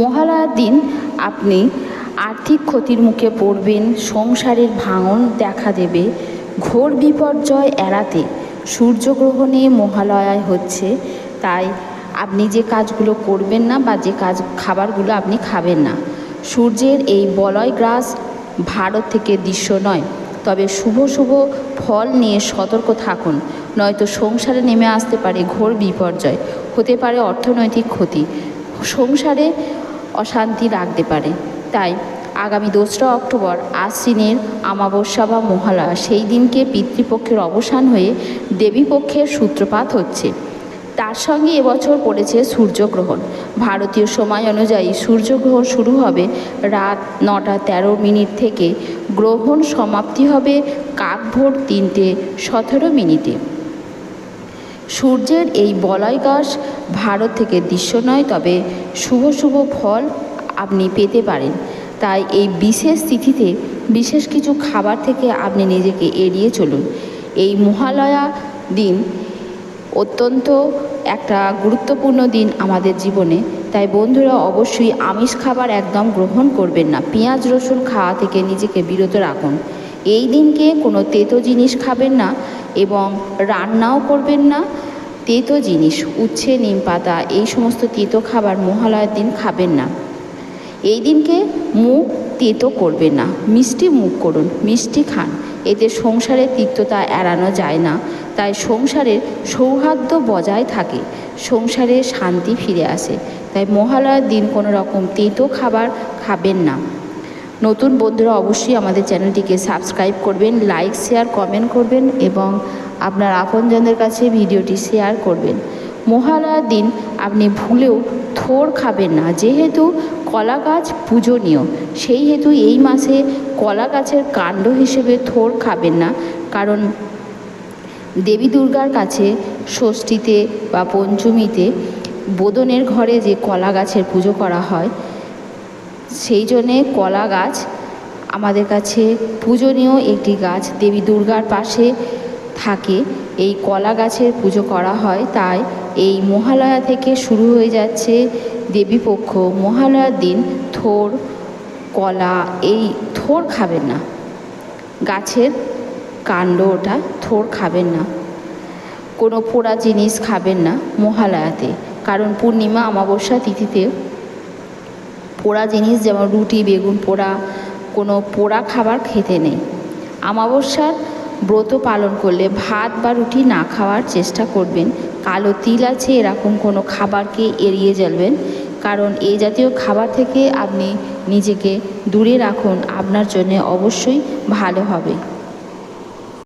মহালয়ার দিন আপনি আর্থিক ক্ষতির মুখে পড়বেন, সংসারের ভাঙন দেখা দেবে, ঘোর বিপর্যয় এড়াতে সূর্যগ্রহণে মহালয়ায় হচ্ছে, তাই আপনি যে কাজগুলো করবেন না বা যে কাজ, খাবারগুলো আপনি খাবেন না। সূর্যের এই বলয় গ্রাস ভারত থেকে দৃশ্য নয়, তবে শুভ শুভ ফল নিয়ে সতর্ক থাকুন, নয়তো সংসারে নেমে আসতে পারে ঘোর বিপর্যয়, হতে পারে অর্থনৈতিক ক্ষতি। সংসারে অশান্তি রাখতে পারে। তাই আগামী দোসরা অক্টোবর আশ্বিনের আমাবস্যা বা মহালয়া, সেই দিনকে পিতৃপক্ষের অবসান হয়ে দেবীপক্ষের সূত্রপাত হচ্ছে। তার সঙ্গে এবছর পড়েছে সূর্যগ্রহণ। ভারতীয় সময় অনুযায়ী সূর্যগ্রহণ শুরু হবে রাত নটা তেরো মিনিট থেকে। গ্রহণ সমাপ্তি হবে কাকভোর তিনটে সতেরো মিনিটে। সূর্যের এই বলয়গাস ভারত থেকে দৃশ্য নয়, তবে শুভ শুভ ফল আপনি পেতে পারেন। তাই এই বিশেষ তিথিতে বিশেষ কিছু খাবার থেকে আপনি নিজেকে এড়িয়ে চলুন। এই মহালয়া দিন অত্যন্ত একটা গুরুত্বপূর্ণ দিন আমাদের জীবনে। তাই বন্ধুরা, অবশ্যই আমিষ খাবার একদম গ্রহণ করবেন না। পেঁয়াজ, রসুন খাওয়া থেকে নিজেকে বিরত রাখুন। এই দিনকে কোনো তেতো জিনিস খাবেন না এবং রান্নাও করবেন না। তেতো জিনিস, উচ্ছে, নিম পাতা, এই সমস্ত তেতো খাবার মহালয়ার দিন খাবেন না। এই দিনকে মুখ তেতো করবেন না। মিষ্টি মুখ করুন, মিষ্টি খান। এতে সংসারের তিক্ততা এড়ানো যায় না। তাই সংসারের সৌহার্দ্য বজায় থাকে। সংসারে শান্তি ফিরে আসে। তাই মহালয়ার দিন কোনো রকম তেতো খাবার খাবেন না। নতুন বন্ধুরা অবশ্যই আমাদের চ্যানেলটিকে সাবস্ক্রাইব করবেন, লাইক, শেয়ার, কমেন্ট করবেন এবং আপনার আপনজনদের কাছে ভিডিওটি শেয়ার করবেন। মহালয়ার দিন আপনি ভুলেও থোর খাবেন না, যেহেতু কলা গাছ পূজনীয়, সেই হেতু এই মাসে কলা গাছের কাণ্ড হিসেবে থোর খাবেন না, কারণ দেবী দুর্গার কাছে ষষ্ঠীতে বা পঞ্চমীতে বোদনের ঘরে যে কলা গাছের পুজো করা হয় সেই জন্যে কলা গাছ আমাদের কাছে পূজনীয় একটি গাছ। দেবী দুর্গার পাশে থাকে। এই কলা গাছের পুজো করা হয়, তাই এই মহালয়া থেকে শুরু হয়ে যাচ্ছে দেবীপক্ষ মহালয়ার দিন থোর, কলা, এই থোর খাবেন না। গাছের কাণ্ড ওটা, থোর খাবেন না। কোনো পোড়া জিনিস খাবেন না মহালয়াতে। কারণ পূর্ণিমা অমাবস্যা তিথিতে পোড়া জিনিস, যেমন রুটি, বেগুন পোড়া, কোনো পোড়া খাবার খেতে নেই। আমাবস্যার ব্রত পালন করলে ভাত বা রুটি না খাওয়ার চেষ্টা করবেন। কালো তিল আছে, এরকম কোনো খাবারকে এড়িয়ে চলবেন। কারণ এই জাতীয় খাবার থেকে আপনি নিজেকে দূরে রাখুন, আপনার জন্য অবশ্যই ভালো হবে।